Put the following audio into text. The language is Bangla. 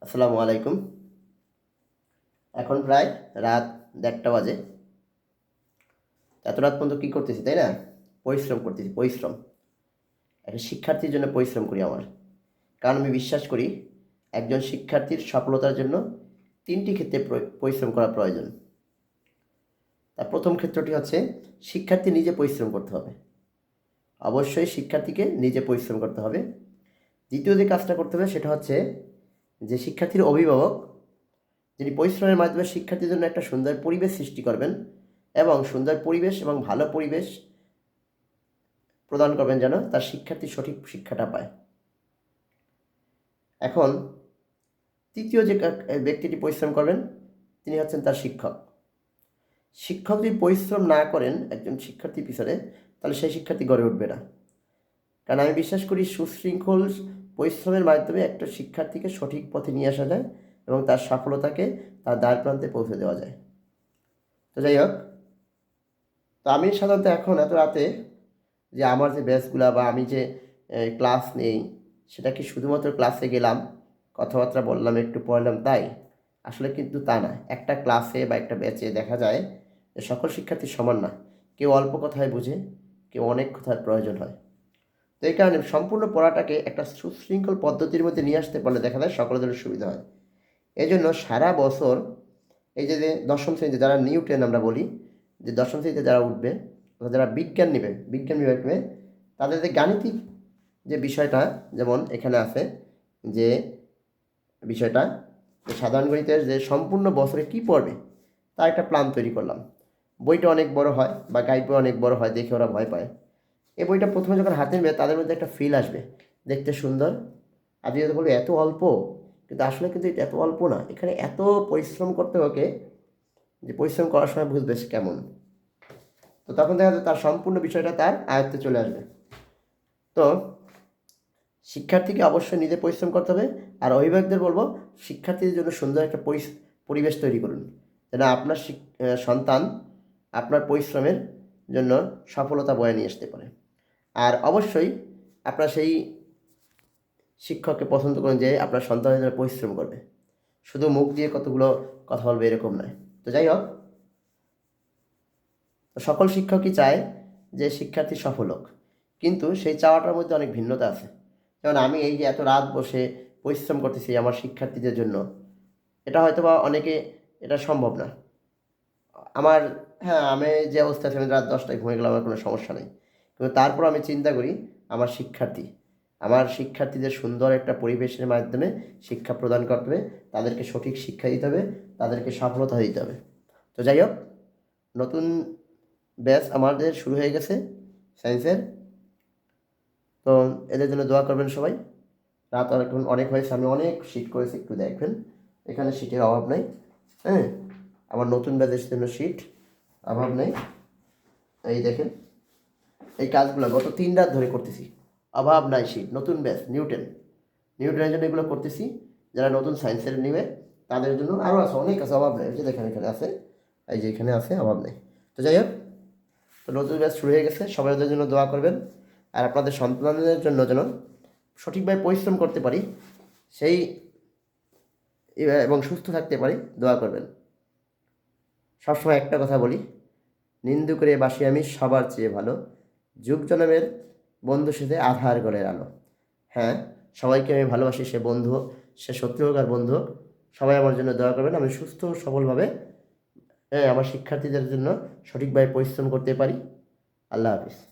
আসসালামু আলাইকুম। এখন প্রায় রাত দেড়টা বাজে। এত রাত পর্যন্ত কী করতেছি, তাই না? পরিশ্রম করতেছি, পরিশ্রম। একটা শিক্ষার্থীর জন্য পরিশ্রম করি আমার। কারণ আমি বিশ্বাস করি, একজন শিক্ষার্থীর সফলতার জন্য তিনটি ক্ষেত্রে পরিশ্রম করা প্রয়োজন। তার প্রথম ক্ষেত্রটি হচ্ছে, শিক্ষার্থী নিজে পরিশ্রম করতে হবে। অবশ্যই শিক্ষার্থীকে নিজে পরিশ্রম করতে হবে। দ্বিতীয় যে কাজটা করতে হবে, সেটা হচ্ছে যে শিক্ষার্থীর অভিভাবক, যিনি পরিশ্রমের মাধ্যমে শিক্ষার্থীর জন্য একটা সুন্দর পরিবেশ সৃষ্টি করবেন এবং সুন্দর পরিবেশ এবং ভালো পরিবেশ প্রদান করবেন যেন তার শিক্ষার্থী সঠিক শিক্ষাটা পায়। এখন তৃতীয় যে ব্যক্তিটি পরিশ্রম করবেন, তিনি হচ্ছেন তার শিক্ষক। শিক্ষক যদি পরিশ্রম না করেন একজন শিক্ষার্থীর পিছনে, তাহলে সেই শিক্ষার্থী গড়ে উঠবে না। কারণ আমি বিশ্বাস করি সুশৃঙ্খল পরিশ্রমের মাধ্যমে একটা শিক্ষার্থীকে সঠিক পথে নিয়ে আসা যায় এবং তার সফলতাকে তার দ্বার প্রান্তে পৌঁছে দেওয়া যায়। তো যাই হোক, তো আমি সাধারণত এখন এত রাতে যে আমার যে ব্যাচগুলা বা আমি যে ক্লাস নেই, সেটা কি শুধুমাত্র ক্লাসে গেলাম, কথাবার্তা বললাম, একটু পড়লাম, তাই? আসলে কিন্তু তা না। একটা ক্লাসে বা একটা ব্যাচে দেখা যায় যে সকল শিক্ষার্থী সমান না। কেউ অল্প কথায় বুঝে, কেউ অনেক কথার প্রয়োজন হয়। তো এই কারণে সম্পূর্ণ পড়াটাকে একটা সুশৃঙ্খল পদ্ধতির মধ্যে নিয়ে আসতে পারলে দেখা যায় সকলের জন্য সুবিধা হয়। এই জন্য সারা বছর এই যে দশম শ্রেণীতে যারা নিউ টেন আমরা বলি, যে দশম শ্রেণীতে যারা উঠবে যারা বিজ্ঞান নেবে, বিজ্ঞান বিভাগ তাদের যে গাণিতিক যে বিষয়টা যেমন এখানে আছে, যে বিষয়টা সাধারণ গণিতের যে সম্পূর্ণ বছরে কি পড়বে, তার একটা প্ল্যান তৈরি করলাম। বইটা অনেক বড় হয় বা গাইড বই অনেক বড় হয়, দেখে ওরা ভয় পায়। এই বইটা প্রথমে যখন হাতে নেবে, তাদের মধ্যে একটা ফিল আসবে। দেখতে সুন্দর। আপনি যদি বলবে, এত অল্প? কিন্তু আসলে কিন্তু এটা এত অল্প না। এখানে এত পরিশ্রম করতে ওকে যে পরিশ্রম করার সময় বুঝবে সে কেমন। তো তখন দেখা যাবে তার সম্পূর্ণ বিষয়টা তার আয়ত্তে চলে আসবে। তো শিক্ষার্থীকে অবশ্যই নিজে পরিশ্রম করতে হবে। আর অভিভাবকদের বলব, শিক্ষার্থীদের জন্য সুন্দর একটা পরিবেশ তৈরি করুন। যেন আপনার সন্তান আপনার পরিশ্রমের জন্য সফলতা বয়ে নিয়ে আসতে পারে। আর অবশ্যই আপনারা সেই শিক্ষককে পছন্দ করেন যে আপনার সন্তানের পরিশ্রম করবে। শুধু মুখ দিয়ে কতগুলো কথা বলবে এরকম নয়। তো যাই হোক সকল শিক্ষকই চায় যে শিক্ষার্থী সফল হোক। কিন্তু সেই চাওয়াটার মধ্যে অনেক ভিন্নতা আছে। যেমন আমি এই যে এত রাত বসে পরিশ্রম করতেছি আমার শিক্ষার্থীদের জন্য, এটা হয়তো বা অনেকে এটা সম্ভব না। আমার হ্যাঁ আমি যে অবস্থা আছে, আমি রাত দশটায় ঘুমিয়ে গেলাম, আমার কোনো সমস্যা নেই। কিন্তু তারপর আমি চিন্তা করি আমার শিক্ষার্থী। আমার শিক্ষার্থীদের সুন্দর একটা পরিবেশের মাধ্যমে শিক্ষা প্রদান করতে হবে তাদেরকে সঠিক শিক্ষা দিতে হবে, তাদেরকে সফলতা দিতে হবে। তো যাই হোক, নতুন ব্যাচ আমাদের শুরু হয়ে গেছে সায়েন্সের। তো এদের জন্য দোয়া করবেন সবাই। রাত এখন অনেক হয়েছে, আমি অনেক শীট করেছি, একটু দেখবেন। এখানে শীটের অভাব নাই হ্যাঁ? আমার নতুন ব্যাচের জন্য শীট অভাব নেই। এই দেখেন। এই কাজগুলো গত তিন রাত ধরে করতেছি। অভাব নাই শীত, নতুন ব্যাচ নিউটেন নিউটনের জন্য এগুলো করতেছি। যারা নতুন সায়েন্সের নেবে, তাদের জন্য আরও আছে, অনেক আছে, অভাব নেই। যে দেখেন, এখানে আছে, এই যে এখানে আছে, অভাব নেই। তো যাই হোক, তো নতুন ব্যাচ শুরু হয়ে গেছে। সবাই ওদের জন্য দোয়া করবেন। আর আপনাদের সন্তানদের জন্য যেন সঠিকভাবে পরিশ্রম করতে পারি, সেই এবং সুস্থ থাকতে পারি, দোয়া করবেন। সবসময় একটা কথা বলি, নিন্দু করে বাসি আমি সবার চেয়ে ভালো। যুগ জনমের বন্ধু সাথে আধার গড়ের আলো হ্যাঁ সবাইকে আমি ভালোবাসি, সে বন্ধু, সে শত্রু হোক আর বন্ধু হোক সবাই আমার জন্য দয়া করবেন। আমি সুস্থ সফলভাবে হ্যাঁ আমার শিক্ষার্থীদের জন্য সঠিকভাবে পরিশ্রম করতে পারি। আল্লাহ হাফিজ।